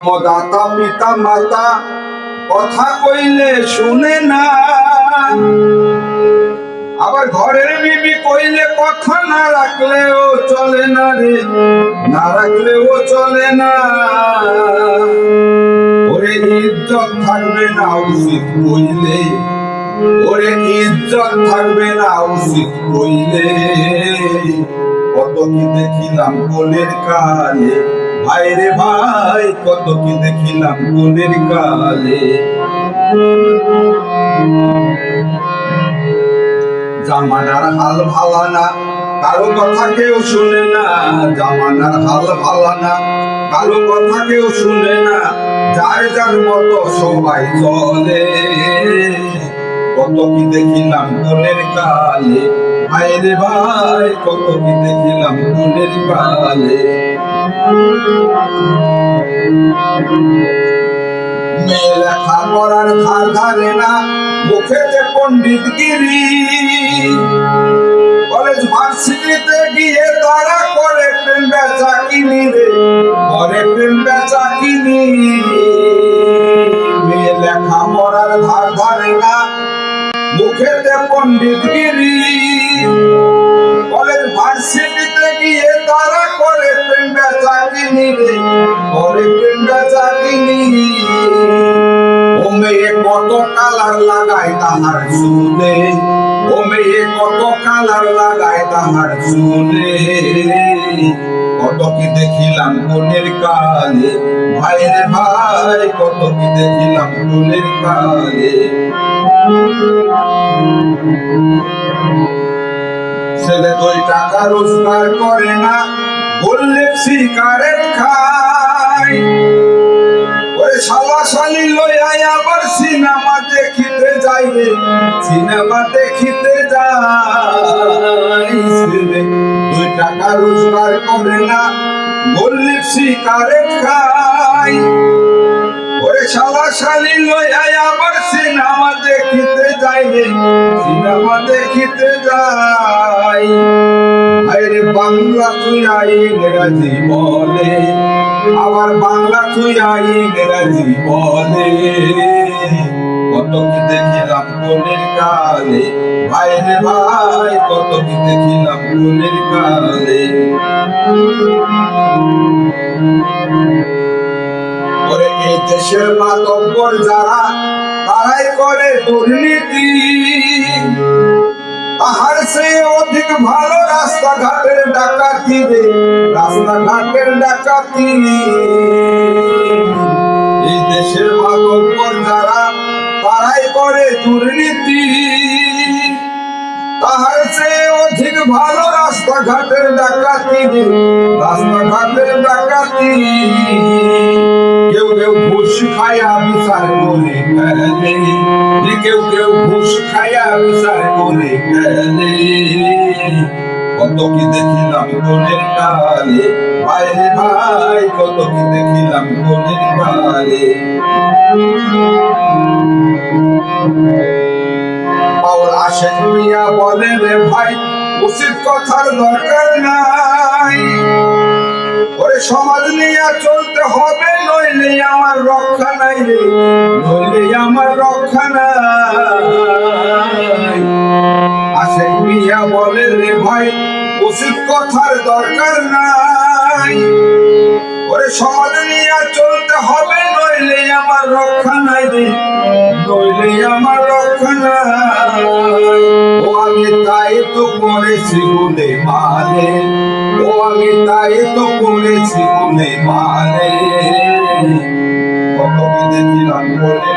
দাতা পিতা মাতা, কথা কইলে শুনে না। আবার ঘরের বিবি কইলে কথা না রাখলেও চলে না রে, না রাখলেও চলে না। ওরে ইজ্জত থাকবে না উচিত কইলে, ওরে ইজ্জত থাকবে না উচিত কইলে। কত কি দেখিলাম কোলের কালে ভাই রে ভাই, কত কি দেখিলাম কোলের কালে। জামানার হাল ভালা না, কারও কথা কেউ শুনে না। জামানার হাল ভালা না, কারও কথা কেউ শুনে না। যার যার মতো সবাই চলে। কত কি দেখিলাম কোলের কালে। ভাই রে ভাই, কত কি দেখিলাম মনের পালে লেখা ধার ধারে না পণ্ডিত গিরি। কলেজ ভার্সিটিতে গিয়ে তারা করে বেচা কিনি রে মুখেতে পণ্ডিত গিরি কলেজ ভার্সিটিতে গিয়ে তারা করে প্রেম বেচা কিনি রে করে প্রেম বেচা কিনি ও মেয়ে কত কালার লাগায় তাহার চুলে ও কত কালার লাগায় তাহার চুলে। কত কি দেখিলাম কোনের কালে? ভাই রে ভাই কত কি দেখিলাম কোনের কালে? ছেলে দুই টাকা রোজগার করে না, বললে সিগারেট খায় ওই শালা শালি লইয়াই আবার সিনেমা দেখিতে যাই সিনেমা দেখিতে যাই। ছেলে টাকা রোজগার করে না বললে সিগারেট খায়। ওরে শালা শালি লইয়াই আবার সিনেমা দেখিতে যাই সিনেমা দেখিতে যাই আরে বাংলা তুই আই ইংরাজি বলে, আবার বাংলা তুই আই ইংরাজি বলে। কত দেখিলাম কোলের কালে ভাই রে ভাই, কত কি দেখিলাম কোলের কালে। ওরে এই দেশের মাতব্বর যারা, তারাই করে দুর্নীতি। তাহার সে অধিক ভালো রাস্তাঘাটের ডাকাতি রে, রাস্তাঘাটের ডাকাতি। ভালো রাস্তাঘাটের ডাকাতি। রাস্তাঘাটের ডাকাতি। কেউ কেউ ঘুষ খায়া বিচার করে ফেলে কেউ কেউ ঘুষ খায়া বিচার করে ফেলে কত কি দেখিলাম কোনের কালে ভাই ভাই, কত কি দেখিলাম কোনের কালে পাওয়ার আসেন মিয়া বলে রে ভাই উচিত কথার দরকার নাই। ওরে সমাজ নিয়ে চলতে হবে, নইলে আমার রক্ষা নাই রে, নইলে আমার রক্ষা নাই। আসেন মিয়া বলে রে ভাই, উচিত কথার দরকার নাই। ওরে সমাজ নিয়ে চলতে হবে, নইলে আমার রক্ষা নাই রে তো করেছি গুনে মানে ও আমি তাই তো করেছি গুনে মানে কত কি দেখিলাম বলে